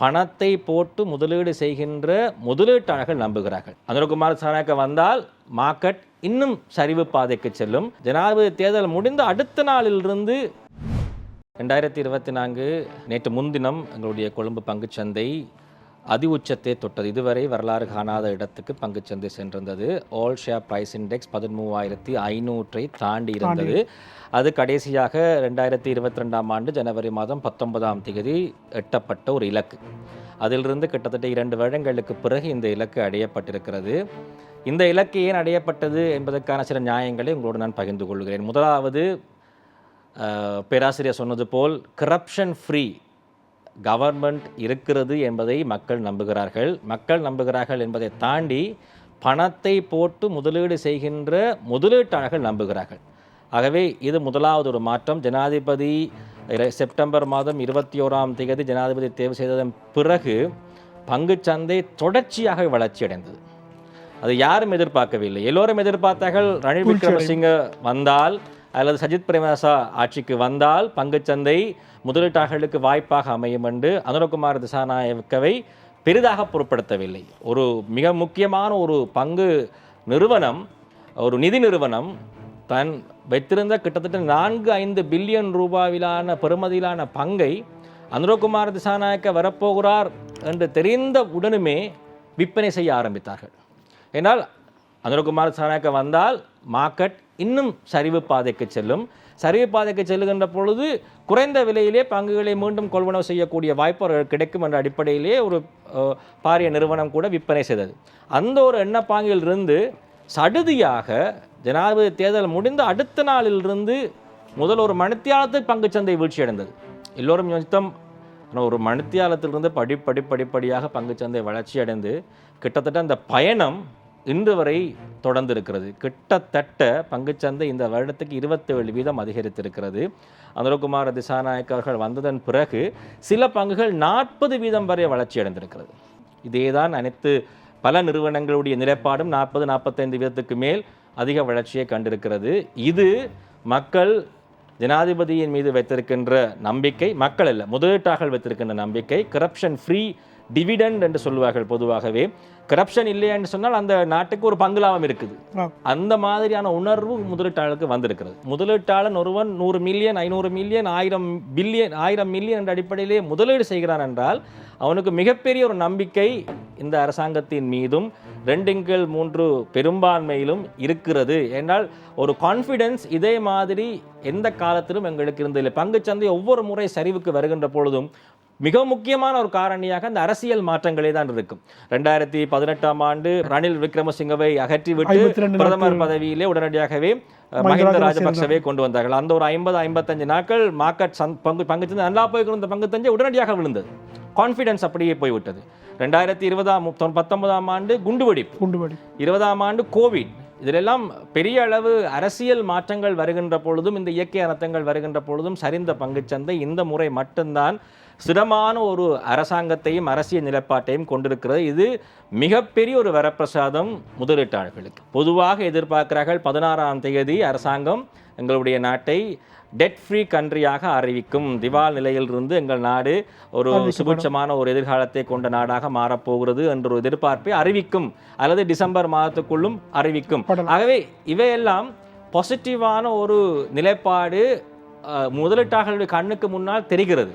பணத்தை போட்டு முதலீடு செய்கின்ற முதலீட்டாளர்கள் நம்புகிறார்கள். அனுரகுமார் சாணக்க வந்தால் மார்க்கெட் இன்னும் சரிவு பாதைக்கு செல்லும். ஜனாதிபதி தேர்தல் முடிந்த அடுத்த நாளிலிருந்து ரெண்டாயிரத்தி இருபத்தி நான்கு நேற்று முன்தினம் எங்களுடைய கொழும்பு பங்குச்சந்தை அதி உச்சத்தை தொட்டது. இதுவரை வரலாறு காணாத இடத்துக்கு பங்குச்சந்தை சென்றிருந்தது. ஆல் ஷேர் பிரைஸ் இண்டெக்ஸ் பதிமூவாயிரத்தி ஐநூற்றை தாண்டி. இருந்தது அது கடைசியாக ரெண்டாயிரத்தி இருபத்தி ரெண்டாம் ஆண்டு ஜனவரி மாதம் பத்தொன்பதாம் தேதி எட்டப்பட்ட ஒரு இலக்கு. அதிலிருந்து கிட்டத்தட்ட இரண்டு வருடங்களுக்கு பிறகு இந்த இலக்கு அடையப்பட்டிருக்கிறது. இந்த இலக்கு ஏன் அடையப்பட்டது என்பதற்கான சில நியாயங்களை உங்களோடு நான் பகிர்ந்து கொள்கிறேன். முதலாவது பேராசிரியர் சொன்னது போல் கரப்ஷன் ஃப்ரீ கவர்மெண்ட் இருக்கிறது என்பதை மக்கள் நம்புகிறார்கள். மக்கள் நம்புகிறார்கள் என்பதை தாண்டி பணத்தை போட்டு முதலீடு செய்கின்ற முதலீட்டாளர்கள் நம்புகிறார்கள். ஆகவே இது முதலாவது ஒரு மாற்றம். ஜனாதிபதி செப்டம்பர் மாதம் இருபத்தி ஓராம் தேதி ஜனாதிபதி தேர்வு செய்ததன் பிறகு பங்குச்சந்தை தொடர்ச்சியாக வளர்ச்சி அடைந்தது. அது யாரும் எதிர்பார்க்கவில்லை. எல்லோரும் எதிர்பார்த்தார்கள் ரணில் விக்ரமசிங்க வந்தால் அல்லது சஜித் பிரேமதாசா ஆட்சிக்கு வந்தால் பங்குச்சந்தை முதலீட்டாளர்களுக்கு வாய்ப்பாக அமையும் என்று அனுரகுமார் திசாநாயக்கவை பெரிதாக பொருட்படுத்தவில்லை. ஒரு மிக முக்கியமான ஒரு பங்கு நிறுவனம் ஒரு நிதி நிறுவனம் தன் வைத்திருந்த கிட்டத்தட்ட நான்கு ஐந்து பில்லியன் ரூபாவிலான பெறுமதியிலான பங்கை அனுரகுமார் திசாநாயக்க வரப்போகிறார் என்று தெரிந்த உடனுமே விற்பனை செய்ய ஆரம்பித்தார்கள். ஏனால் அனுரகுமார் திசாநாயக்க வந்தால் மார்க்கெட் இன்னும் சரிவு பாதைக்கு செல்லும். சரிவு பாதைக்கு செல்லுகின்ற பொழுது குறைந்த விலையிலே பங்குகளை மீண்டும் கொள்வனவு செய்யக்கூடிய வாய்ப்பு கிடைக்கும் என்ற அடிப்படையிலே ஒரு பாரிய நிறுவனம் கூட விற்பனை செய்தது. அந்த ஒரு எண்ணப்பாங்கில் இருந்து சடுதியாக ஜனாதிபதி தேர்தல் முடிந்த அடுத்த நாளிலிருந்து முதல் ஒரு மணித்தியாலத்துக்கு பங்கு சந்தை வீழ்ச்சியடைந்தது எல்லோரும் யோசித்தம் ஆனால் ஒரு மணித்தியாலத்திலிருந்து படி படி படிப்படியாக பங்குச்சந்தை வளர்ச்சி அடைந்து கிட்டத்தட்ட அந்த பயணம் இன்று வரை தொடர்ந்து இருக்கிறது கிட்டத்தட்ட பங்குச்சந்தை இந்த வருடத்துக்கு இருபத்தேழு வீதம் அதிகரித்திருக்கிறது. அனுரகுமார் திசாநாயக் அவர்கள் வந்ததன் பிறகு சில பங்குகள் நாற்பது வீதம் வரை வளர்ச்சி அடைந்திருக்கிறது. இதேதான் அனைத்து பல நிறுவனங்களுடைய நிலைப்பாடும் நாற்பது நாற்பத்தைந்து வீதத்துக்கு மேல் அதிக வளர்ச்சியை கண்டிருக்கிறது. இது மக்கள் ஜனாதிபதியின் மீது வைத்திருக்கின்ற நம்பிக்கை மக்கள் அல்ல முதலீட்டாளர்கள் வைத்திருக்கின்ற நம்பிக்கை கரப்ஷன் ஃப்ரீ டிவிடெண்ட் என்று சொல்லுவார்கள் பொதுவாகவே. கரப்ஷன் இல்லை என்று சொன்னால் அந்த நாட்டுக்கு ஒரு பங்குலாபம் இருக்குது. அந்த மாதிரியான உணர்வு முதலீட்டாளருக்கு வந்திருக்கிறது. முதலீட்டாளன் ஒருவன் நூறு மில்லியன் ஐநூறு மில்லியன் ஆயிரம் பில்லியன் ஆயிரம் மில்லியன் என்ற அடிப்படையிலே முதலீடு செய்கிறான் என்றால் அவனுக்கு மிகப்பெரிய ஒரு நம்பிக்கை இந்த அரசாங்கத்தின் மீதும் ரெண்டுங்கள் மூன்று பெரும்பான்மையிலும் இருக்கிறது. என்றால் ஒரு கான்ஃபிடன்ஸ் இதே மாதிரி எந்த காலத்திலும் எங்களுக்கு இருந்ததில்லை. பங்குச்சந்தை ஒவ்வொரு முறை சரிவுக்கு வருகின்ற பொழுதும் மிக முக்கியமான ஒரு காரணியாக அந்த அரசியல் மாற்றங்களே தான் இருக்கும். ரெண்டாயிரத்தி பதினெட்டாம் ஆண்டு ரணில் விக்ரமசிங்கவை அகற்றிவிட்டு 52 பிரதமர் பதவியிலே உடனடியாகவே அஹ், மஹிந்த ராஜபக்சவே கொண்டு வந்தார்கள். அந்த ஒரு ஐம்பது ஐம்பத்தஞ்சு நாட்கள் மார்க்கெட் பங்கு பங்குச்சந்தை நல்லா போய்க்கிருந்த பங்குச்சந்தை உடனடியாக விழுந்தது. கான்ஃபிடன்ஸ் அப்படியே போய்விட்டது. ரெண்டாயிரத்தி இருபதாம் பத்தொன்பதாம் ஆண்டு குண்டுவெடிப்பு. குண்டுபடி இருபதாம் ஆண்டு கோவிட். இதிலெல்லாம் பெரிய அளவு அரசியல் மாற்றங்கள் வருகின்ற பொழுதும் இந்த இயற்கை அனர்த்தங்கள் வருகின்ற பொழுதும் சரிந்த பங்குச்சந்தை இந்த முறை மட்டும்தான். சிரமான ஒரு அரசாங்கத்தையும் அரசியல் நிலைப்பாட்டையும் கொண்டிருக்கிறது. இது மிகப்பெரிய ஒரு வரப்பிரசாதம் முதலீட்டாளர்களுக்கு. பொதுவாக எதிர்பார்க்கிறார்கள் பதினாறாம் தேதி அரசாங்கம் எங்களுடைய நாட்டை டெட் ஃப்ரீ கண்ட்ரியாக அறிவிக்கும். திவால் நிலையிலிருந்து எங்கள் நாடு ஒரு சுபிட்சமான ஒரு எதிர்காலத்தை கொண்ட நாடாக மாறப்போகிறது என்ற ஒரு எதிர்பார்ப்பை அறிவிக்கும். அல்லது டிசம்பர் மாதத்துக்குள்ளும் அறிவிக்கும். ஆகவே இவையெல்லாம் பாசிட்டிவான ஒரு நிலைப்பாடு முதலீட்டாளர்களுடைய கண்ணுக்கு முன்னால் தெரிகிறது.